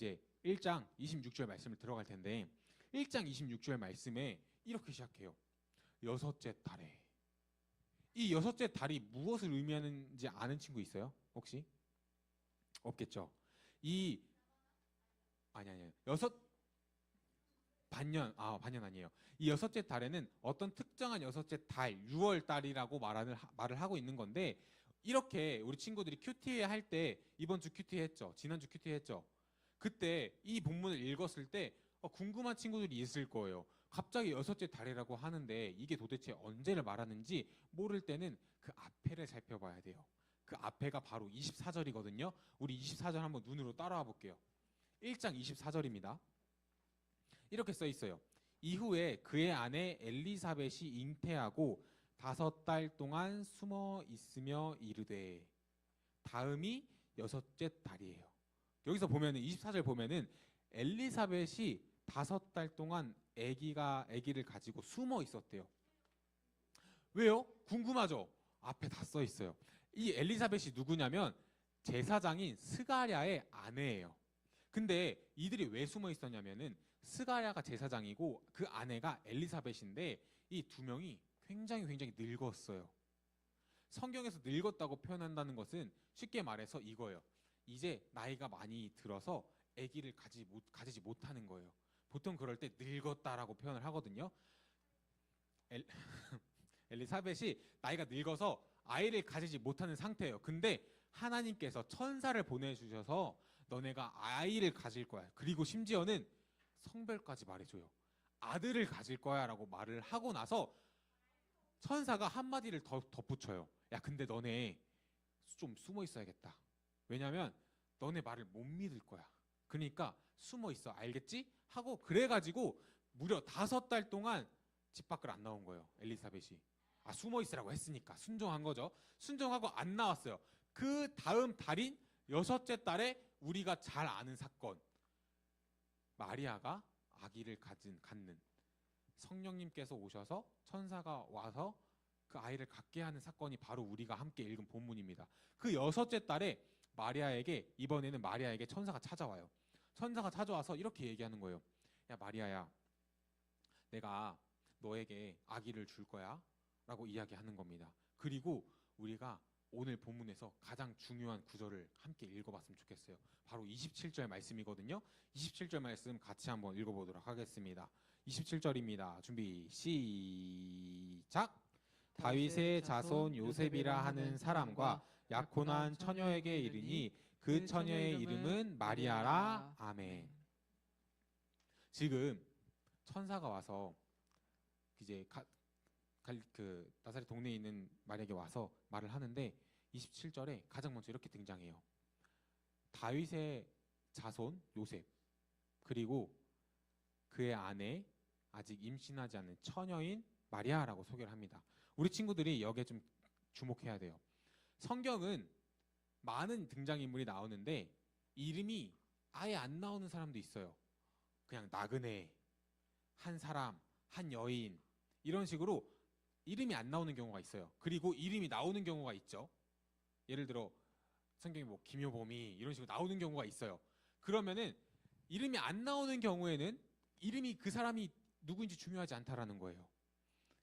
이제 1장 26절 말씀을 들어갈 텐데 1장 26절 말씀에 이렇게 시작해요. 여섯째 달에 이 여섯째 달이 무엇을 의미하는지 아는 친구 있어요? 혹시? 없겠죠. 이 아니 아니요. 여섯 반년 아 반년 아니에요. 이 여섯째 달에는 어떤 특정한 여섯째 달 6월 달이라고 말하는 말을 하고 있는 건데 이렇게 우리 친구들이 큐티 할때 이번 주 큐티 했죠. 지난주 큐티 했죠. 그때 이 본문을 읽었을 때 어, 궁금한 친구들이 있을 거예요. 갑자기 여섯째 달이라고 하는데 이게 도대체 언제를 말하는지 모를 때는 그 앞에를 살펴봐야 돼요. 그 앞에가 바로 24절이거든요. 우리 24절 한번 눈으로 따라와 볼게요. 1장 24절입니다. 이렇게 써 있어요. 이후에 그의 아내 엘리사벳이 잉태하고 다섯 달 동안 숨어 있으며 이르되 다음이 여섯째 달이에요. 여기서 보면은 24절 보면은 엘리사벳이 다섯 달 동안 아기가 아기를 가지고 숨어 있었대요. 왜요? 궁금하죠? 앞에 다 써 있어요. 이 엘리사벳이 누구냐면 제사장인 스가랴의 아내예요. 근데 이들이 왜 숨어 있었냐면은 스가랴가 제사장이고 그 아내가 엘리사벳인데 이 두 명이 굉장히 굉장히 늙었어요. 성경에서 늙었다고 표현한다는 것은 쉽게 말해서 이거예요. 이제 나이가 많이 들어서 아기를 가지 못 가지지 못하는 거예요. 보통 그럴 때 늙었다라고 표현을 하거든요. 엘, 엘리사벳이 나이가 늙어서 아이를 가지지 못하는 상태예요. 근데 하나님께서 천사를 보내주셔서 너네가 아이를 가질 거야. 그리고 심지어는 성별까지 말해줘요. 아들을 가질 거야 라고 말을 하고 나서 천사가 한마디를 더 덧붙여요. 야, 근데 너네 좀 숨어 있어야겠다. 왜냐면 너네 말을 못 믿을 거야. 그러니까 숨어 있어. 알겠지? 하고 그래가지고 무려 다섯 달 동안 집 밖을 안 나온 거예요. 엘리사벳이. 아, 숨어 있으라고 했으니까 순종한 거죠. 순종하고 안 나왔어요. 그 다음 달인 여섯째 달에 우리가 잘 아는 사건. 마리아가 아기를 가진 갖는 성령님께서 오셔서 천사가 와서 그 아이를 갖게 하는 사건이 바로 우리가 함께 읽은 본문입니다. 그 여섯째 달에 마리아에게 이번에는 마리아에게 천사가 찾아와요. 천사가 찾아와서 이렇게 얘기하는 거예요. 야 마리아야, 내가 너에게 아기를 줄 거야라고 이야기하는 겁니다. 그리고 우리가 오늘 본문에서 가장 중요한 구절을 함께 읽어봤으면 좋겠어요. 바로 27절 말씀이거든요. 27절 말씀 같이 한번 읽어보도록 하겠습니다. 27절입니다. 준비 시작. 다윗의 자손 요셉이라 하는 사람과 약혼한 처녀에게 이르니 그 처녀의 이름은 마리아라. 아멘. 지금 천사가 와서 이제 가, 갈, 그 나사렛 동네에 있는 마리아에게 와서 말을 하는데 27절에 가장 먼저 이렇게 등장해요. 다윗의 자손 요셉 그리고 그의 아내 아직 임신하지 않은 처녀인 마리아라고 소개를 합니다. 우리 친구들이 여기에 좀 주목해야 돼요. 성경은 많은 등장인물이 나오는데 이름이 아예 안 나오는 사람도 있어요. 그냥 나그네, 한 사람, 한 여인 이런 식으로 이름이 안 나오는 경우가 있어요. 그리고 이름이 나오는 경우가 있죠. 예를 들어 성경에 뭐 김효범이 이런 식으로 나오는 경우가 있어요. 그러면은 이름이 안 나오는 경우에는 이름이 그 사람이 누구인지 중요하지 않다라는 거예요.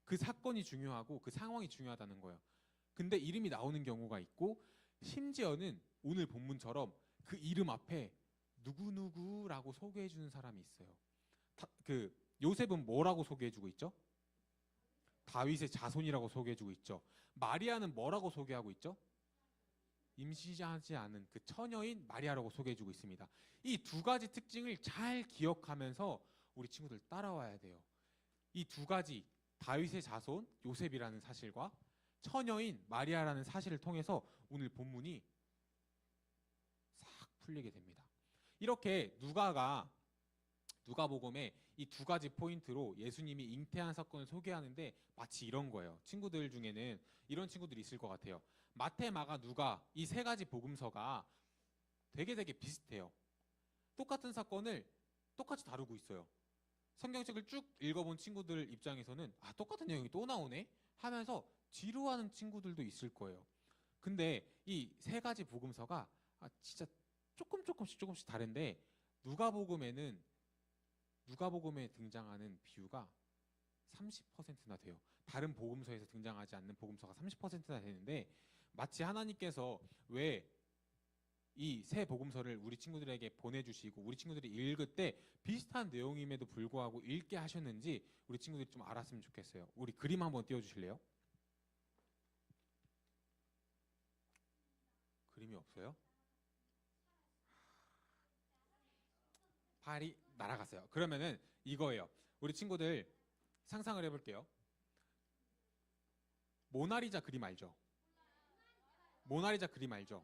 그 사건이 중요하고 그 상황이 중요하다는 거예요. 근데 이름이 나오는 경우가 있고 심지어는 오늘 본문처럼 그 이름 앞에 누구누구라고 소개해 주는 사람이 있어요. 다, 그 요셉은 뭐라고 소개해 주고 있죠? 다윗의 자손이라고 소개해 주고 있죠. 마리아는 뭐라고 소개하고 있죠? 임신하지 않은 그 처녀인 마리아라고 소개해 주고 있습니다. 이 두 가지 특징을 잘 기억하면서 우리 친구들 따라와야 돼요. 이 두 가지 다윗의 자손 요셉이라는 사실과 처녀인 마리아라는 사실을 통해서 오늘 본문이 싹 풀리게 됩니다. 이렇게 누가가 누가복음에 이 두 가지 포인트로 예수님이 잉태한 사건을 소개하는데 마치 이런 거예요. 친구들 중에는 이런 친구들이 있을 것 같아요. 마태, 마가, 누가 이 세 가지 복음서가 되게 되게 비슷해요. 똑같은 사건을 똑같이 다루고 있어요. 성경책을 쭉 읽어본 친구들 입장에서는 아 똑같은 내용이 또 나오네 하면서 지루하는 친구들도 있을 거예요. 근데 이 세 가지 복음서가 아 진짜 조금 조금씩 조금씩 다른데 누가복음에는 누가복음에 등장하는 비유가 30%나 돼요. 다른 복음서에서 등장하지 않는 복음서가 30%나 되는데 마치 하나님께서 왜 이 새 복음서를 우리 친구들에게 보내주시고 우리 친구들이 읽을 때 비슷한 내용임에도 불구하고 읽게 하셨는지 우리 친구들이 좀 알았으면 좋겠어요. 우리 그림 한번 띄워주실래요? 그림이 없어요? 팔이 날아갔어요. 그러면은 이거예요. 우리 친구들 상상을 해볼게요. 모나리자 그림 알죠? 모나리자 그림 알죠?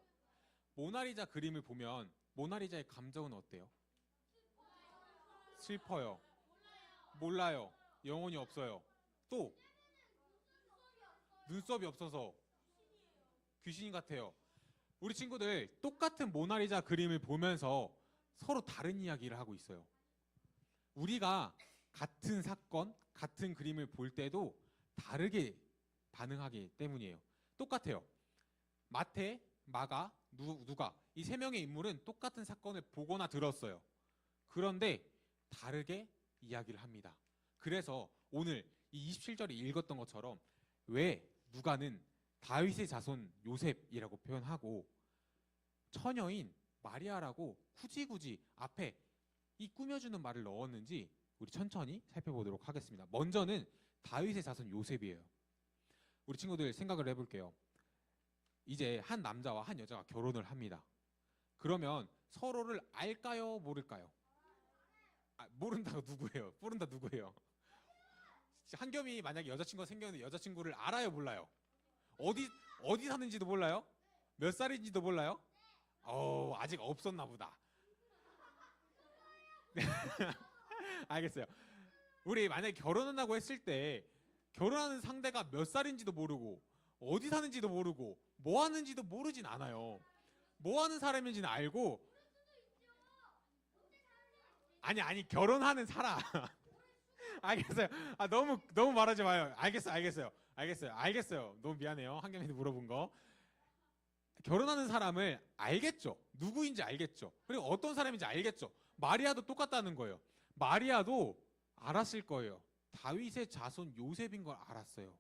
모나리자 그림을 보면 모나리자의 감정은 어때요? 슬퍼요. 몰라요. 영혼이 없어요. 또 눈썹이 없어서 귀신 같아요. 우리 친구들 똑같은 모나리자 그림을 보면서 서로 다른 이야기를 하고 있어요. 우리가 같은 사건, 같은 그림을 볼 때도 다르게 반응하기 때문이에요. 똑같아요. 마태, 마가, 누, 누가 이 세 명의 인물은 똑같은 사건을 보거나 들었어요. 그런데 다르게 이야기를 합니다. 그래서 오늘 이 27절에 읽었던 것처럼 왜 누가는 다윗의 자손 요셉이라고 표현하고 처녀인 마리아라고 굳이 굳이 앞에 이 꾸며주는 말을 넣었는지 우리 천천히 살펴보도록 하겠습니다. 먼저는 다윗의 자손 요셉이에요. 우리 친구들 생각을 해볼게요. 이제 한 남자와 한 여자가 결혼을 합니다. 그러면 서로를 알까요, 모를까요? 아, 모른다고 누구예요? 모른다 누구예요? 한겸이 만약에 여자친구가 생겼는데 여자친구를 알아요, 몰라요? 어디 어디 사는지도 몰라요? 몇 살인지도 몰라요? 어, 아직 없었나 보다. 알겠어요. 우리 만약에 결혼한다고 했을 때 결혼하는 상대가 몇 살인지도 모르고 어디 사는지도 모르고 뭐 하는지도 모르진 않아요. 뭐 하는 사람인지는 알고 아니 아니 결혼하는 사람 알겠어요. 아 너무 너무 말하지 마요. 알겠어요, 알겠어요, 알겠어요, 알겠어요. 너무 미안해요. 한경이도 물어본 거. 결혼하는 사람을 알겠죠. 누구인지 알겠죠. 그리고 어떤 사람인지 알겠죠. 마리아도 똑같다는 거예요. 마리아도 알았을 거예요. 다윗의 자손 요셉인 걸 알았어요.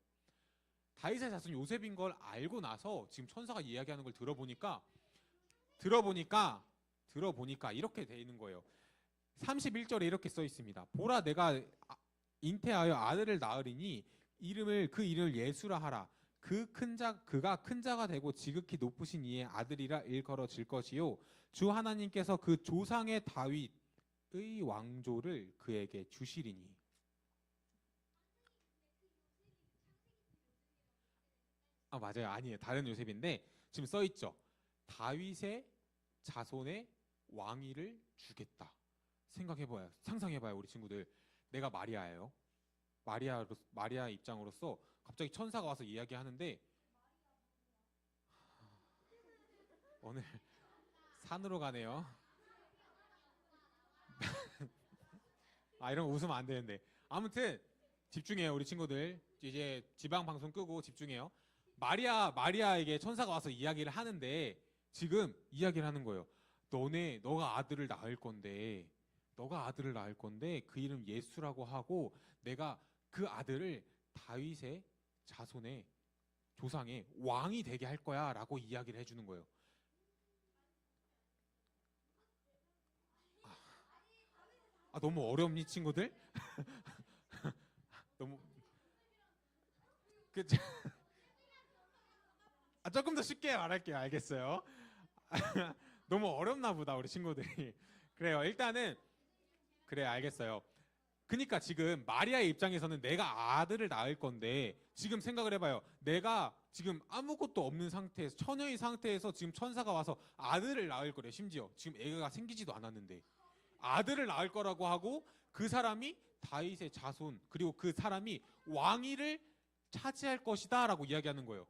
다윗의 자손 요셉인 걸 알고 나서 지금 천사가 이야기하는 걸 들어보니까 들어보니까 들어보니까 이렇게 돼 있는 거예요. 31절에 이렇게 써 있습니다. 보라 내가 아- 잉태하여 아들을 낳으리니 이름을 그 이름을 예수라 하라. 그 큰 자 그가 큰 자가 되고 지극히 높으신 이의 아들이라 일컬어질 것이요 주 하나님께서 그 조상의 다윗의 왕조를 그에게 주시리니 아 맞아요. 아니에요. 다른 요셉인데 지금 써 있죠. 다윗의 자손의 왕위를 주겠다. 생각해봐요. 상상해봐요 우리 친구들. 내가 마리아예요. 마리아 마리아 입장으로서 갑자기 천사가 와서 이야기하는데 오늘 산으로 가네요. 아 이런 거 웃으면 안 되는데. 아무튼 집중해요 우리 친구들. 이제 지방 방송 끄고 집중해요. 마리아 마리아에게 천사가 와서 이야기를 하는데 지금 이야기를 하는 거예요. 너네 너가 아들을 낳을 건데 너가 아들을 낳을 건데 그 이름 예수라고 하고 내가 그 아들을 다윗의 자손의 조상의 왕이 되게 할 거야라고 이야기를 해 주는 거예요. 아, 아, 너무 어렵니 친구들? 너무 그 아, 조금 더 쉽게 말할게요. 알겠어요? 너무 어렵나 보다 우리 친구들이. 그래요. 일단은 그래 알겠어요. 그러니까 지금 마리아의 입장에서는 내가 아들을 낳을 건데 지금 생각을 해봐요. 내가 지금 아무것도 없는 상태에서 처녀의 상태에서 지금 천사가 와서 아들을 낳을 거래. 심지어 지금 애가 생기지도 않았는데 아들을 낳을 거라고 하고 그 사람이 다윗의 자손 그리고 그 사람이 왕위를 차지할 것이다라고 이야기하는 거예요.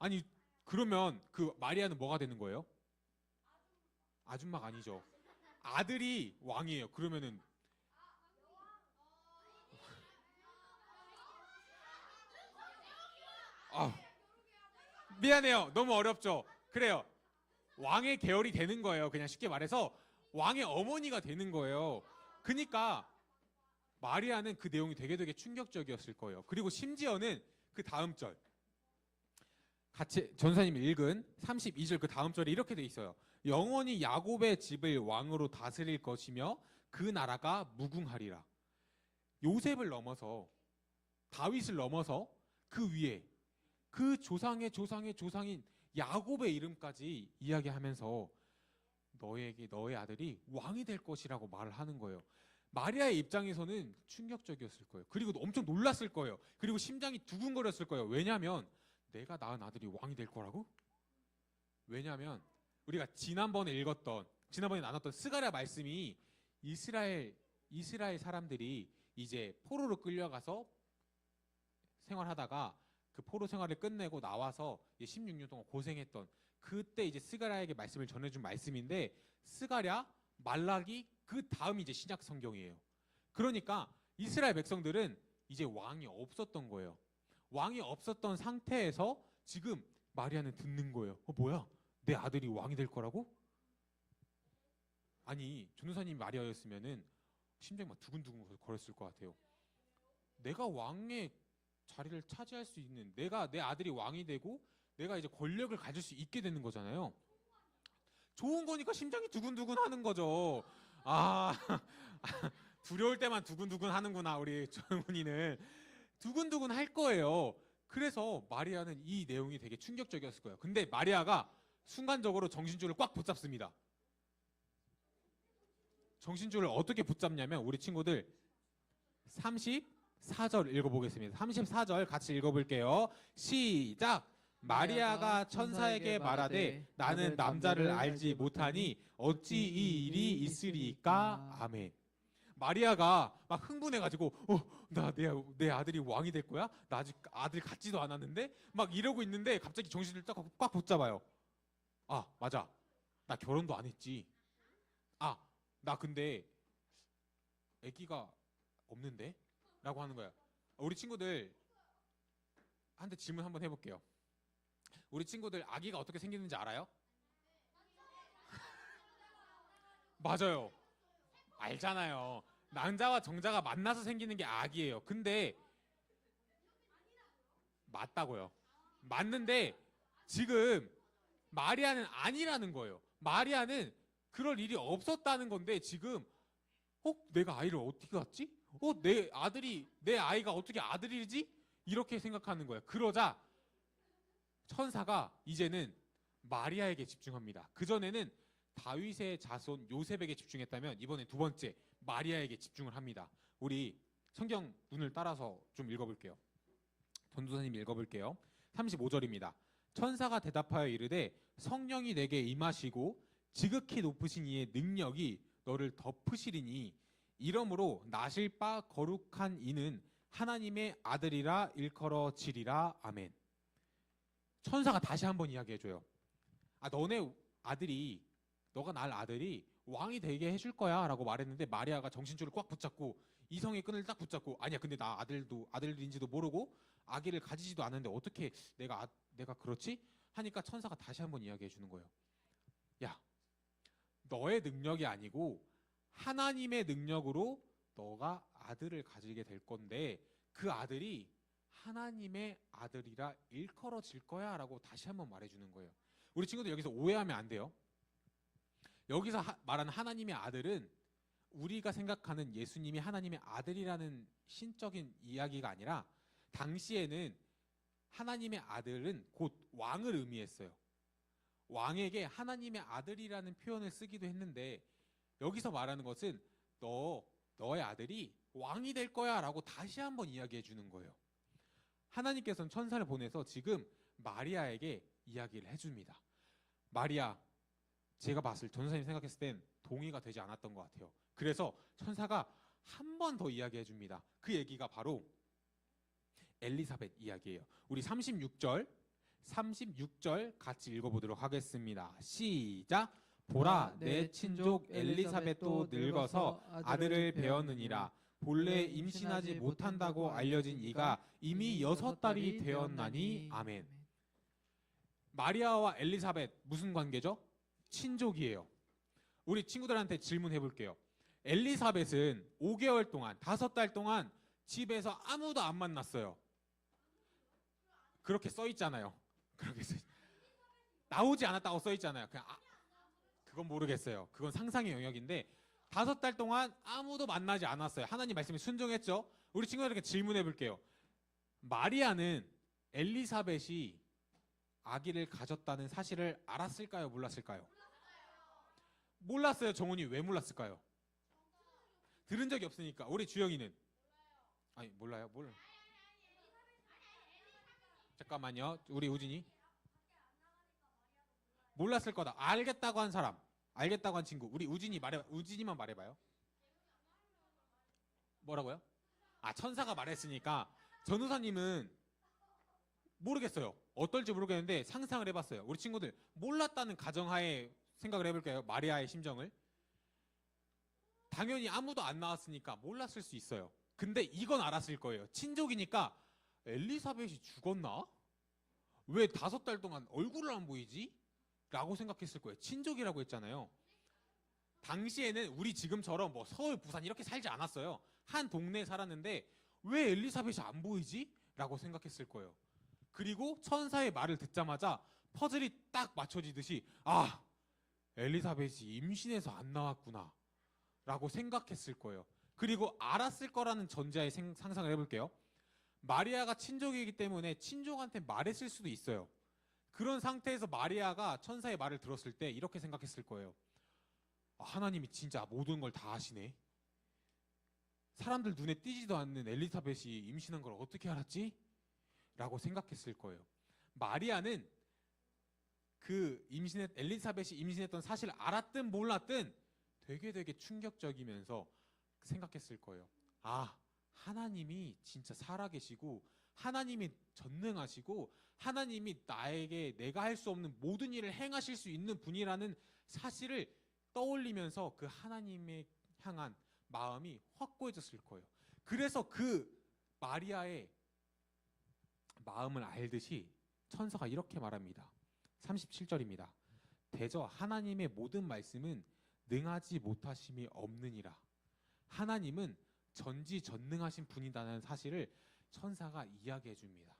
아니 그러면 그 마리아는 뭐가 되는 거예요? 아줌마가 아니죠. 아들이 왕이에요. 그러면은 아, 미안해요. 너무 어렵죠. 그래요. 왕의 계열이 되는 거예요. 그냥 쉽게 말해서 왕의 어머니가 되는 거예요. 그러니까 마리아는 그 내용이 되게 되게 충격적이었을 거예요. 그리고 심지어는 그 다음 절 같이 전사님이 읽은 32절 그 다음 절에 이렇게 돼 있어요. 영원히 야곱의 집을 왕으로 다스릴 것이며 그 나라가 무궁하리라. 요셉을 넘어서 다윗을 넘어서 그 위에 그 조상의 조상의 조상인 야곱의 이름까지 이야기하면서 너에게 너의 아들이 왕이 될 것이라고 말을 하는 거예요. 마리아의 입장에서는 충격적이었을 거예요. 그리고 엄청 놀랐을 거예요. 그리고 심장이 두근거렸을 거예요. 왜냐하면 내가 낳은 아들이 왕이 될 거라고? 왜냐하면 우리가 지난번에 읽었던 지난번에 나눴던 스가랴 말씀이 이스라엘 이스라엘 사람들이 이제 포로로 끌려가서 생활하다가 그 포로 생활을 끝내고 나와서 16년 동안 고생했던 그때 이제 스가랴에게 말씀을 전해준 말씀인데 스가랴 말라기 그 다음이 이제 신약 성경이에요. 그러니까 이스라엘 백성들은 이제 왕이 없었던 거예요. 왕이 없었던 상태에서 지금 마리아는 듣는 거예요. 어 뭐야? 내 아들이 왕이 될 거라고? 아니 전도사님 마리아였으면은 심장이 막 두근두근 거렸을 것 같아요. 내가 왕의 자리를 차지할 수 있는 내가 내 아들이 왕이 되고 내가 이제 권력을 가질 수 있게 되는 거잖아요. 좋은 거니까 심장이 두근두근 하는 거죠. 아 두려울 때만 두근두근 하는구나 우리 젊은이는 두근두근 할 거예요. 그래서 마리아는 이 내용이 되게 충격적이었을 거예요. 근데 마리아가 순간적으로 정신줄을 꽉 붙잡습니다. 정신줄을 어떻게 붙잡냐면 우리 친구들 34절 읽어보겠습니다. 34절 같이 읽어볼게요. 시작. 마리아가 천사에게 말하되 나는 남자를 알지 못하니 어찌 이 일이 있으리까 아멘. 마리아가 막 흥분해가지고 어 나 내 내 아들이 왕이 될 거야? 나 아직 아들 갖지도 않았는데 막 이러고 있는데 갑자기 정신을 딱 꽉 붙잡아요. 아 맞아 나 결혼도 안 했지. 아 나 근데 아기가 없는데? 라고 하는 거야. 우리 친구들 한테 질문 한번 해볼게요. 우리 친구들 아기가 어떻게 생기는지 알아요? 맞아요. 알잖아요. 남자와 정자가 만나서 생기는 게 아기예요. 근데 맞다고요. 맞는데 지금 마리아는 아니라는 거예요. 마리아는 그럴 일이 없었다는 건데 지금 어 내가 아이를 어떻게 갖지? 어 내 아들이 내 아이가 어떻게 아들이지? 이렇게 생각하는 거예요. 그러자 천사가 이제는 마리아에게 집중합니다. 그 전에는 다윗의 자손 요셉에게 집중했다면 이번에 두 번째 마리아에게 집중을 합니다. 우리 성경 문을 따라서 좀 읽어볼게요. 전도사님 읽어볼게요. 35절입니다. 천사가 대답하여 이르되 성령이 내게 임하시고 지극히 높으신 이의 능력이 너를 덮으시리니 이러므로 나실 바 거룩한 이는 하나님의 아들이라 일컬어지리라 아멘. 천사가 다시 한번 이야기해줘요. 아 너네 아들이 너가 날 아들이 왕이 되게 해줄 거야 라고 말했는데 마리아가 정신줄을 꽉 붙잡고 이성의 끈을 딱 붙잡고 아니야 근데 나 아들도 아들인지도 모르고 아기를 가지지도 않는데 어떻게 내가 아, 내가 그렇지 하니까 천사가 다시 한번 이야기해 주는 거예요. 야 너의 능력이 아니고 하나님의 능력으로 너가 아들을 가지게 될 건데 그 아들이 하나님의 아들이라 일컬어질 거야 라고 다시 한번 말해주는 거예요. 우리 친구들 여기서 오해하면 안 돼요. 여기서 하- 말하는 하나님의 아들은 우리가 생각하는 예수님이 하나님의 아들이라는 신적인 이야기가 아니라 당시에는 하나님의 아들은 곧 왕을 의미했어요. 왕에게 하나님의 아들이라는 표현을 쓰기도 했는데 여기서 말하는 것은 너 너의 아들이 왕이 될 거야라고 다시 한번 이야기해 주는 거예요. 하나님께서는 천사를 보내서 지금 마리아에게 이야기를 해 줍니다. 마리아, 제가 봤을 전사님 생각했을 땐 동의가 되지 않았던 것 같아요. 그래서 천사가 한 번 더 이야기해 줍니다. 그 얘기가 바로 엘리사벳 이야기예요. 우리 36절, 36절 같이 읽어보도록 하겠습니다. 시작. 보라, 내 친족 엘리사벳도 늙어서 아들을 배었느니라. 본래 임신하지 못한다고 알려진 이가 이미 여섯 달이 되었나니 아멘. 마리아와 엘리사벳 무슨 관계죠? 친족이에요. 우리 친구들한테 질문해 볼게요. 엘리사벳은 5개월 동안, 5달 동안 집에서 아무도 안 만났어요. 그렇게 써 있잖아요. 그렇게 써 있... 나오지 않았다고 써 있잖아요. 그냥 아, 그건 모르겠어요. 그건 상상의 영역인데 다섯 달 동안 아무도 만나지 않았어요. 하나님 말씀에 순종했죠. 우리 친구들에게 질문해 볼게요. 마리아는 엘리사벳이 아기를 가졌다는 사실을 알았을까요? 몰랐을까요? 몰랐어요. 정훈이 왜 몰랐을까요? 들은 적이 없으니까. 우리 주영이는 아니 몰라요. 몰. 잠깐만요. 우리 우진이 몰랐을 거다. 알겠다고 한 사람. 알겠다고 한 친구. 우리 우진이 말해 우진이만 말해 봐요. 뭐라고요? 아, 천사가 말했으니까 전우사님은 모르겠어요. 어떨지 모르겠는데 상상을 해 봤어요. 우리 친구들 몰랐다는 가정하에 생각을 해 볼게요. 마리아의 심정을. 당연히 아무도 안 나왔으니까 몰랐을 수 있어요. 근데 이건 알았을 거예요. 친족이니까 엘리사벳이 죽었나? 왜 다섯 달 동안 얼굴을 안 보이지? 라고 생각했을 거예요. 친족이라고 했잖아요. 당시에는 우리 지금처럼 뭐 서울, 부산 이렇게 살지 않았어요. 한 동네에 살았는데 왜 엘리사벳이 안 보이지? 라고 생각했을 거예요. 그리고 천사의 말을 듣자마자 퍼즐이 딱 맞춰지듯이 아, 엘리사벳이 임신해서 안 나왔구나. 라고 생각했을 거예요. 그리고 알았을 거라는 전제하에 생- 상상을 해볼게요. 마리아가 친족이기 때문에 친족한테 말했을 수도 있어요. 그런 상태에서 마리아가 천사의 말을 들었을 때 이렇게 생각했을 거예요. 아, 하나님이 진짜 모든 걸 다 아시네. 사람들 눈에 띄지도 않는 엘리사벳이 임신한 걸 어떻게 알았지? 라고 생각했을 거예요. 마리아는 그 임신했 엘리사벳이 임신했던 사실을 알았든 몰랐든 되게 되게 충격적이면서 생각했을 거예요. 아, 하나님이 진짜 살아계시고 하나님이 전능하시고 하나님이 나에게 내가 할 수 없는 모든 일을 행하실 수 있는 분이라는 사실을 떠올리면서 그 하나님에 향한 마음이 확고해졌을 거예요. 그래서 그 마리아의 마음을 알듯이 천사가 이렇게 말합니다. 37절입니다. 대저 하나님의 모든 말씀은 능하지 못하심이 없느니라. 하나님은 전지전능하신 분이다는 사실을 천사가 이야기해 줍니다.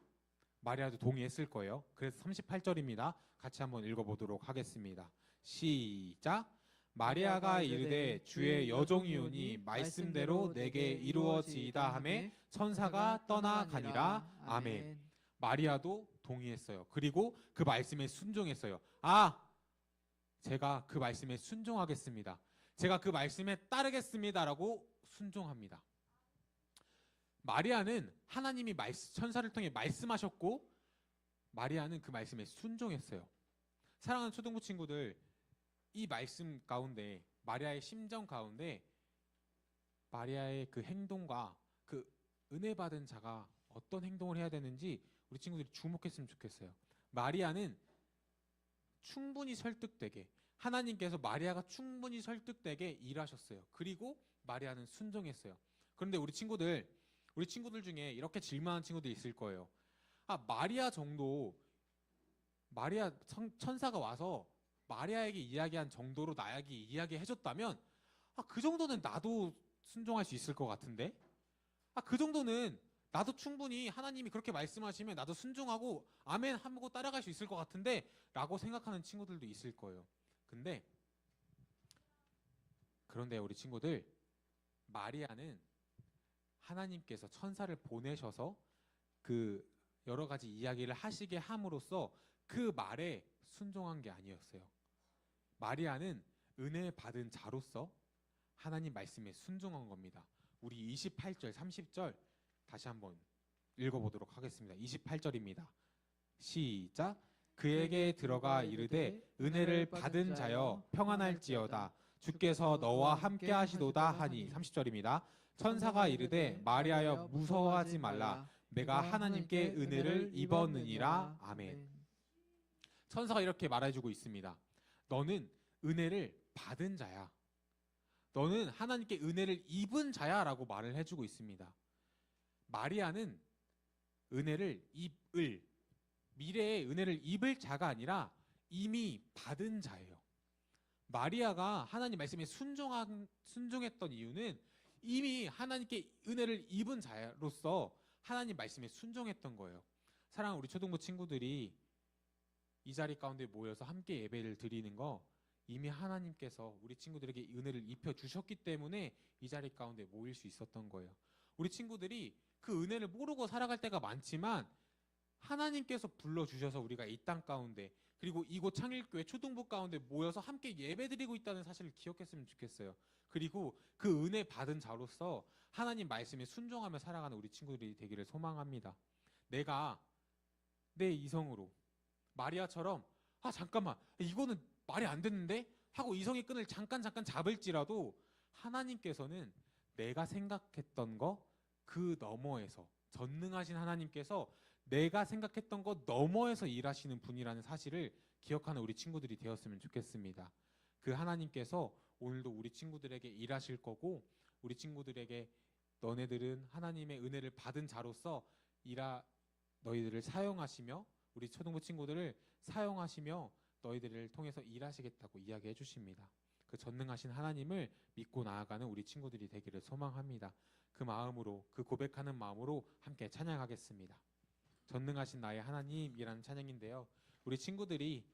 마리아도 동의했을 거예요. 그래서 38절입니다. 같이 한번 읽어보도록 하겠습니다. 시작. 마리아가 이르되 주의 여종이오니 말씀대로 내게 이루어지이다 하매 천사가 떠나가니라. 아멘. 마리아도 동의했어요. 그리고 그 말씀에 순종했어요. 아, 제가 그 말씀에 순종하겠습니다. 제가 그 말씀에 따르겠습니다라고 순종합니다. 마리아는 하나님이 말씀, 천사를 통해 말씀하셨고 마리아는 그 말씀에 순종했어요. 사랑하는 초등부 친구들, 이 말씀 가운데 마리아의 심정 가운데 마리아의 그 행동과 그 은혜 받은 자가 어떤 행동을 해야 되는지 우리 친구들이 주목했으면 좋겠어요. 마리아는 충분히 설득되게 하나님께서 마리아가 충분히 설득되게 일하셨어요. 그리고 마리아는 순종했어요. 그런데 우리 친구들 우리 친구들 중에 이렇게 질문하는 친구들이 있을 거예요. 아, 마리아 정도 마리아 천, 천사가 와서 마리아에게 이야기한 정도로 나에게 이야기해 줬다면 아, 그 정도는 나도 순종할 수 있을 것 같은데? 아, 그 정도는 나도 충분히 하나님이 그렇게 말씀하시면 나도 순종하고 아멘 하고 따라갈 수 있을 것 같은데 라고 생각하는 친구들도 있을 거예요. 근데 그런데 우리 친구들 마리아는 하나님께서 천사를 보내셔서 그 여러 가지 이야기를 하시게 함으로써 그 말에 순종한 게 아니었어요. 마리아는 은혜 받은 자로서 하나님 말씀에 순종한 겁니다. 우리 28절, 30절 다시 한번 읽어보도록 하겠습니다. 28절입니다. 시작. 그에게 들어가 이르되 은혜를 받은 자여 평안할지어다. 주께서 너와 함께 하시도다 하니 30절입니다. 천사가 이르되 마리아여 무서워하지 말라. 내가 하나님께 은혜를 입었느니라. 아멘. 천사가 이렇게 말해주고 있습니다. 너는 은혜를 받은 자야. 너는 하나님께 은혜를 입은 자야라고 말을 해주고 있습니다. 마리아는 은혜를 입을 미래의 은혜를 입을 자가 아니라 이미 받은 자예요. 마리아가 하나님 말씀에 순종한 순종했던 이유는 이미 하나님께 은혜를 입은 자로서 하나님 말씀에 순종했던 거예요. 사랑하는 우리 초등부 친구들이 이 자리 가운데 모여서 함께 예배를 드리는 거 이미 하나님께서 우리 친구들에게 은혜를 입혀 주셨기 때문에 이 자리 가운데 모일 수 있었던 거예요. 우리 친구들이 그 은혜를 모르고 살아갈 때가 많지만 하나님께서 불러 주셔서 우리가 이 땅 가운데 그리고 이곳 창일교회 초등부 가운데 모여서 함께 예배드리고 있다는 사실을 기억했으면 좋겠어요. 그리고 그 은혜 받은 자로서 하나님 말씀에 순종하며 살아가는 우리 친구들이 되기를 소망합니다. 내가 내 이성으로 마리아처럼 아 잠깐만 이거는 말이 안 됐는데 하고 이성의 끈을 잠깐 잠깐 잡을지라도 하나님께서는 내가 생각했던 거 그 너머에서 전능하신 하나님께서 내가 생각했던 것 너머에서 일하시는 분이라는 사실을 기억하는 우리 친구들이 되었으면 좋겠습니다. 그 하나님께서 오늘도 우리 친구들에게 일하실 거고 우리 친구들에게 너네들은 하나님의 은혜를 받은 자로서 일하 너희들을 사용하시며 우리 초등부 친구들을 사용하시며 너희들을 통해서 일하시겠다고 이야기해 주십니다. 그 전능하신 하나님을 믿고 나아가는 우리 친구들이 되기를 소망합니다. 그 마음으로 그 고백하는 마음으로 함께 찬양하겠습니다. 전능하신 나의 하나님이라는 찬양인데요. 우리 친구들이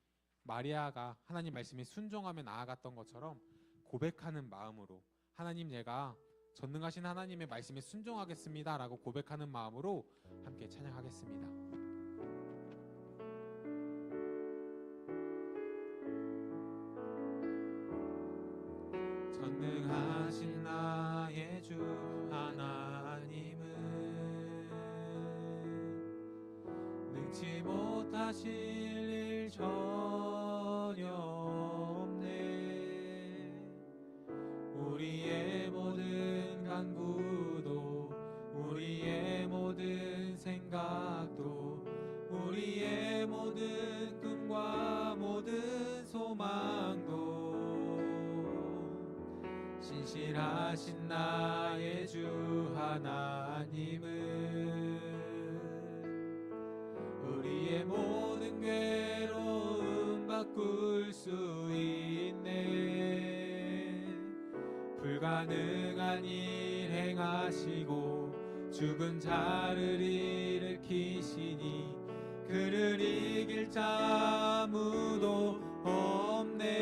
마리아가 하나님 말씀에 순종하며 나아갔던 것처럼 고백하는 마음으로 하나님 제가 전능하신 하나님의 말씀에 순종하겠습니다라고 고백하는 마음으로 함께 찬양하겠습니다. 전능하신 나의 주 하나님은 능치 못하실 일 전 일 행하시고 죽은 자를 일으키시니 그를 이길 자 아무도 없네.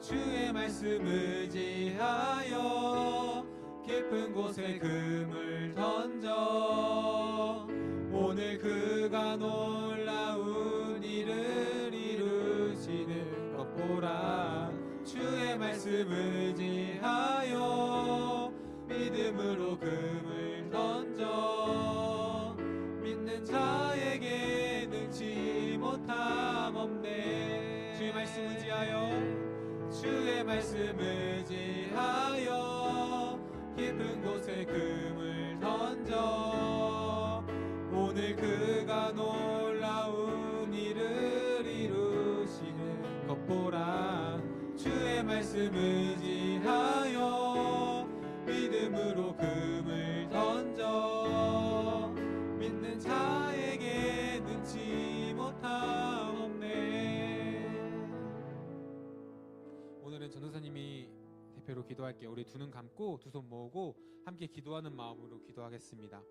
주의 말씀 의지하여 깊은 곳에 금을 던져 오늘 그가 놀라운 일을 이루시는 것 보라 주의 말씀 의지하여 믿음으로 금을 던져 믿는 자에게 능치 못함 없네. 주의 말씀 의지하여 주의 말씀 의지하여 깊은 곳에 금을 말씀 의지하여 믿음으로 금을 던져 믿는 자에게 능치 못함 없네 오늘은 전도사님이 대표로 기도할게요. 우리 두 눈 감고 두 손 모으고 함께 기도하는 마음으로 기도하겠습니다.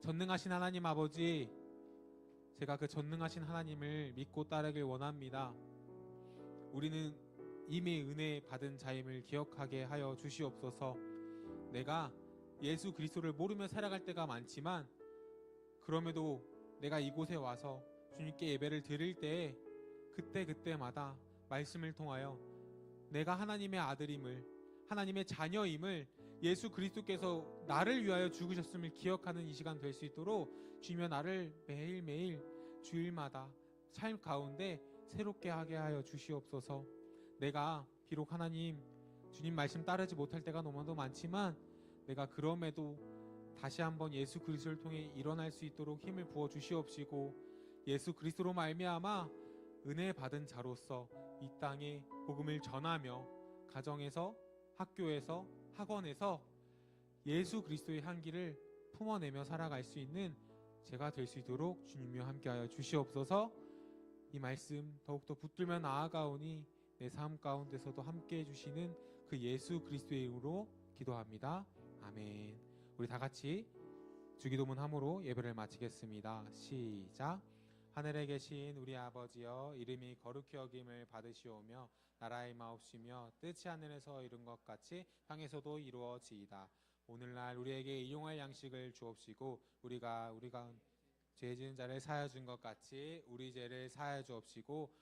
전능하신 하나님 아버지, 제가 그 전능하신 하나님을 믿고 따르길 원합니다. 우리는 이미 은혜 받은 자임을 기억하게 하여 주시옵소서. 내가 예수 그리스도를 모르며 살아갈 때가 많지만 그럼에도 내가 이곳에 와서 주님께 예배를 드릴 때 그때 그때마다 말씀을 통하여 내가 하나님의 아들임을 하나님의 자녀임을 예수 그리스도께서 나를 위하여 죽으셨음을 기억하는 이 시간 될 수 있도록 주님여 나를 매일매일 주일마다 삶 가운데 새롭게 하게 하여 주시옵소서. 내가 비록 하나님 주님 말씀 따르지 못할 때가 너무도 많지만 내가 그럼에도 다시 한번 예수 그리스도를 통해 일어날 수 있도록 힘을 부어 주시옵시고 예수 그리스도로 말미암아 은혜 받은 자로서 이 땅에 복음을 전하며 가정에서 학교에서 학원에서 예수 그리스도의 향기를 품어내며 살아갈 수 있는 제가 될 수 있도록 주님과 함께하여 주시옵소서. 이 말씀 더욱더 붙들며 나아가오니 내 삶 가운데서도 함께 해주시는 그 예수 그리스도의 이름으로 기도합니다. 아멘. 우리 다 같이 주기도문 함으로 예배를 마치겠습니다. 시작. 하늘에 계신 우리 아버지여 이름이 거룩히 여김을 받으시오며 나라의 마옵시며 뜻이 하늘에서 이룬 것 같이 땅에서도 이루어지이다. 오늘날 우리에게 일용할 양식을 주옵시고 우리가 우리가 죄 지은 자를 사하여 준 것 같이 우리 죄를 사하여 주옵시고